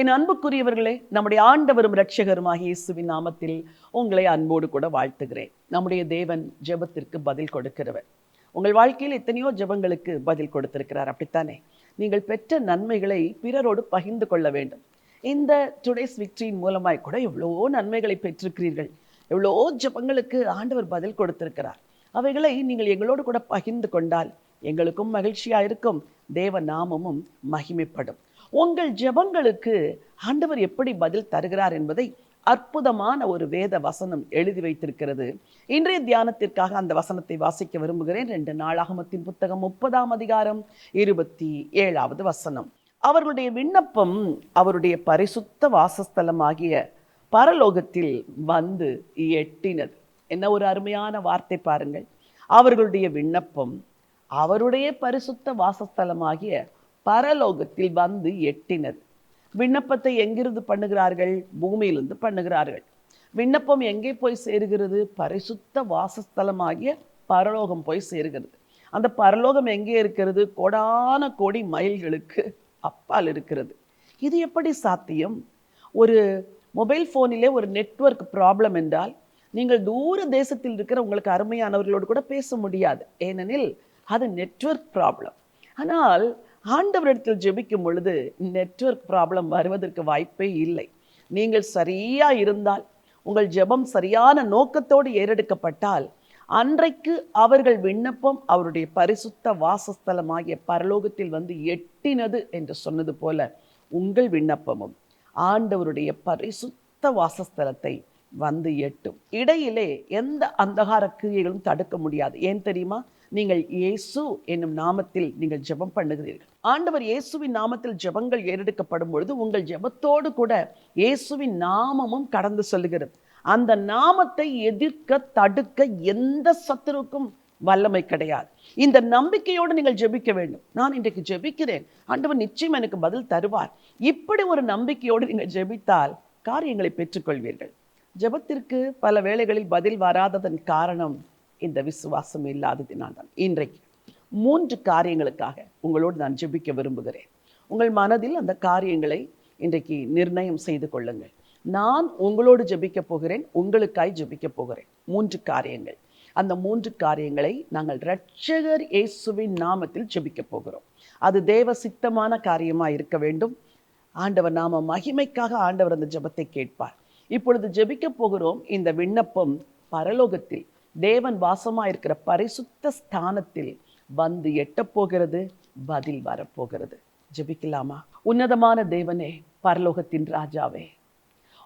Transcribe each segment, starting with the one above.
என் அன்புக்குரியவர்களே நம்முடைய ஆண்டவரும் இரட்சகருமாகிய இயேசுவின் நாமத்தில் உங்களை அன்போடு கூட வாழ்த்துகிறேன். நம்முடைய தேவன் ஜெபத்திற்கு பதில் கொடுக்கிறவர். உங்கள் வாழ்க்கையில் எத்தனையோ ஜெபங்களுக்கு பதில் கொடுத்திருக்கிறார். அப்படித்தானே? நீங்கள் பெற்ற நன்மைகளை பிறரோடு பகிர்ந்து கொள்ள வேண்டும். இந்த டுடேஸ் விக்டரியின் மூலமாய் கூட எவ்வளோ நன்மைகளை பெற்றிருக்கிறீர்கள். எவ்வளோ ஜெபங்களுக்கு ஆண்டவர் பதில் கொடுத்திருக்கிறார். அவைகளை நீங்கள் எங்களோடு கூட பகிர்ந்து கொண்டால் எங்களுக்கும் மகிழ்ச்சியாக இருக்கும் தேவ நாமமும் மகிமைப்படும். உங்கள் ஜெபங்களுக்கு ஆண்டவர் எப்படி பதில் தருகிறார் என்பதை அற்புதமான ஒரு வேத வசனம் எழுதி வைத்திருக்கிறது. இன்றைய தியானத்திற்காக அந்த வசனத்தை வாசிக்க விரும்புகிறேன். ரெண்டு நாளாகமத்தின் புத்தகம் முப்பதாம் அதிகாரம் இருபத்தி ஏழாவது வசனம். அவர்களுடைய விண்ணப்பம் அவருடைய பரிசுத்த வாசஸ்தலமாகிய பரலோகத்தில் வந்து எட்டினது. என்ன ஒரு அருமையான வார்த்தை பாருங்கள். அவர்களுடைய விண்ணப்பம் அவருடைய பரிசுத்த வாசஸ்தலமாகிய பரலோகத்தில் வந்து எட்டினது. விண்ணப்பத்தை எங்கிருந்து பண்ணுகிறார்கள்? பூமியிலிருந்து பண்ணுகிறார்கள். விண்ணப்பம் எங்கே போய் சேருகிறது? பரிசுத்த வாசஸ்தலமாகிய பரலோகம் போய் சேருகிறது. அந்த பரலோகம் எங்கே இருக்கிறது? கோடான கோடி மைல்களுக்கு அப்பால் இருக்கிறது. இது எப்படி சாத்தியம்? ஒரு மொபைல் ஃபோனிலே ஒரு நெட்வொர்க் ப்ராப்ளம் என்றால் நீங்கள் தூர தேசத்தில் இருக்கிற உங்களுக்கு அருமையானவர்களோடு கூட பேச முடியாது. ஏனெனில் அது நெட்வொர்க் ப்ராப்ளம். ஆனால் ஆண்டவரிடத்தில் ஜெபிக்கும் பொழுது நெட்வொர்க் ப்ராப்ளம் வருவதற்கு வாய்ப்பே இல்லை. நீங்கள் சரியாக இருந்தால் உங்கள் ஜெபம் சரியான நோக்கத்தோடு ஏறெடுக்கப்பட்டால் அன்றைக்கு அவர்கள் விண்ணப்பம் அவருடைய பரிசுத்த வாசஸ்தலமாகிய பரலோகத்தில் வந்து எட்டினது என்று சொன்னது போல உங்கள் விண்ணப்பமும் ஆண்டவருடைய பரிசுத்த வாசஸ்தலத்தை வந்து எட்டும். இடையிலே எந்த அந்தகார கிரியைகளும் தடுக்க முடியாது. ஏன் தெரியுமா? நீங்கள் இயேசு என்னும் நாமத்தில் நீங்கள் ஜெபம் பண்ணுகிறீர்கள். ஆண்டவர் இயேசுவின் நாமத்தில் ஜெபங்கள் ஏறெடுக்கப்படும் பொழுது உங்கள் ஜெபத்தோடு கூட இயேசுவின் நாமமும் கடந்து செல்கிறது. அந்த நாமத்தை எதிர்க்க தடுக்க எந்த சத்துருக்கும் வல்லமை கிடையாது. இந்த நம்பிக்கையோடு நீங்கள் ஜெபிக்க வேண்டும். நான் இன்றைக்கு ஜெபிக்கிறேன். ஆண்டவர் நிச்சயம் எனக்கு பதில் தருவார். இப்படி ஒரு நம்பிக்கையோடு நீங்கள் ஜெபித்தால் காரியங்களை பெற்றுக்கொள்வீர்கள். ஜெபத்திற்கு பல வேளைகளில் பதில் வராததன் காரணம் இந்த விசுவாசம் இல்லாததினால் தான் இன்றைக்கு மூன்று காரியங்களுக்காக உங்களோடு நான் ஜெபிக்க விரும்புகிறேன். உங்கள் மனதில் அந்த காரியங்களை இன்றைக்கு நிர்ணயம் செய்து கொள்ளுங்கள். நான் உங்களோடு ஜெபிக்க போகிறேன் உங்களுக்காய் ஜெபிக்க போகிறேன். மூன்று காரியங்கள். அந்த மூன்று காரியங்களை நாங்கள் இரட்சகர் இயேசுவின் நாமத்தில் ஜெபிக்க போகிறோம். அது தேவ சித்தமான காரியமாக இருக்க வேண்டும். ஆண்டவர் நாம மகிமைக்காக ஆண்டவர் அந்த ஜெபத்தை கேட்பார். இப்பொழுது ஜெபிக்க போகிறோம். இந்த விண்ணப்பம் பரலோகத்தில் தேவன் வாசமா இருக்கிற பரிசுத்த ஸ்தானத்தில் வந்து எட்டப்போகிறது பதில் வரப்போகிறது. ஜெபிக்கலாமா? உன்னதமான தேவனே பரலோகத்தின் ராஜாவே.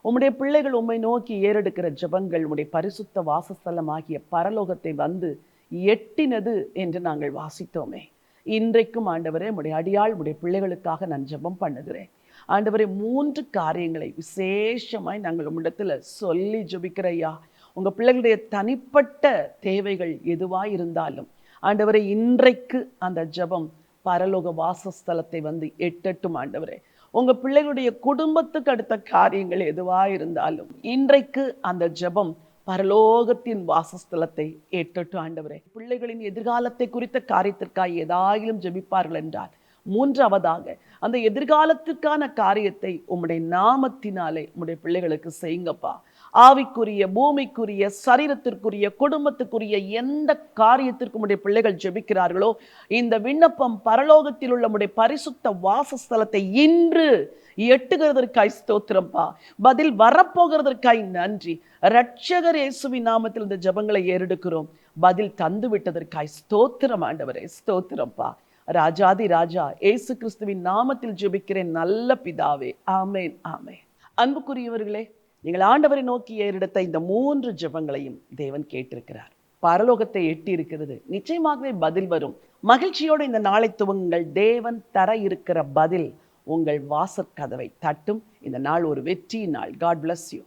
உம்முடைய பிள்ளைகள் உம்மை நோக்கி ஏறெடுக்கிற ஜெபங்கள் உம்முடைய பரிசுத்த வாசஸ்தலமாகிய பரலோகத்தை வந்து எட்டினது என்று நாங்கள் வாசித்தோமே. இன்றைக்கும் ஆண்டவரே உடைய அடியாள் உடைய பிள்ளைகளுக்காக நான் ஜெபம் பண்ணுகிறேன். ஆண்டவரே மூன்று காரியங்களை விசேஷமாய் நாங்கள் உம்மிடத்தில் சொல்லி ஜபிக்கிறையா உங்கள் உங்க பிள்ளைகளுடைய தனிப்பட்ட தேவைகள் எதுவாக இருந்தாலும் ஆண்டவரே இன்றைக்கு அந்த ஜெபம் பரலோக வாசஸ்தலத்தை வந்து எட்டட்டும் ஆண்டவரே. உங்க பிள்ளைகளுடைய குடும்பத்துக்கு அடுத்த காரியங்கள் எதுவா இருந்தாலும் இன்றைக்கு அந்த ஜெபம் பரலோகத்தின் வாசஸ்தலத்தை ஏற்றட்டும் ஆண்டவரே. பிள்ளைகளின் எதிர்காலத்தை குறித்த காரியத்திற்காக ஏதாயிலும் ஜபிப்பார்கள் என்றால் மூன்றாவதாக அந்த எதிர்காலத்திற்கான காரியத்தை உம்முடைய நாமத்தினாலே உம்முடைய பிள்ளைகளுக்கு செய்யுங்கப்பா. ஆவிக்குரிய பூமிக்குரிய சரீரத்திற்குரிய குடும்பத்துக்குரிய எந்த காரியத்திற்கும் உடைய பிள்ளைகள் ஜெபிக்கிறார்களோ இந்த விண்ணப்பம் பரலோகத்தில் உள்ள உடைய பரிசுத்த வாசஸ்தலத்தை இன்று எட்டுகிறதற்காய் ஸ்தோத்திரம்பா. பதில் வரப்போகிறதற்காய் நன்றி. ரட்சகர் இயேசுவின் நாமத்தில் இந்த ஜெபங்களை ஏறெடுக்கிறோம். பதில் தந்து விட்டதற்காய் ஸ்தோத்திரம் ஆண்டவரே ஸ்தோத்திரம்பா. ராஜாதி ராஜா ஏசு கிறிஸ்துவின் நாமத்தில் ஜெபிக்கிறேன் நல்ல பிதாவே. ஆமேன் ஆமேன். அன்புக்குரியவர்களே நீங்கள் ஆண்டவரை நோக்கி ஏறெடுத்த இந்த மூன்று ஜெபங்களையும் தேவன் கேட்டிருக்கிறார். பரலோகத்தை எட்டி இருக்கிறது நிச்சயமாகவே பதில் வரும். மகிழ்ச்சியோடு இந்த நாளை துவங்குங்கள். தேவன் தர இருக்கிற பதில் உங்கள் வாசற்கதவை தட்டும். இந்த நாள் ஒரு வெற்றி நாள். God bless you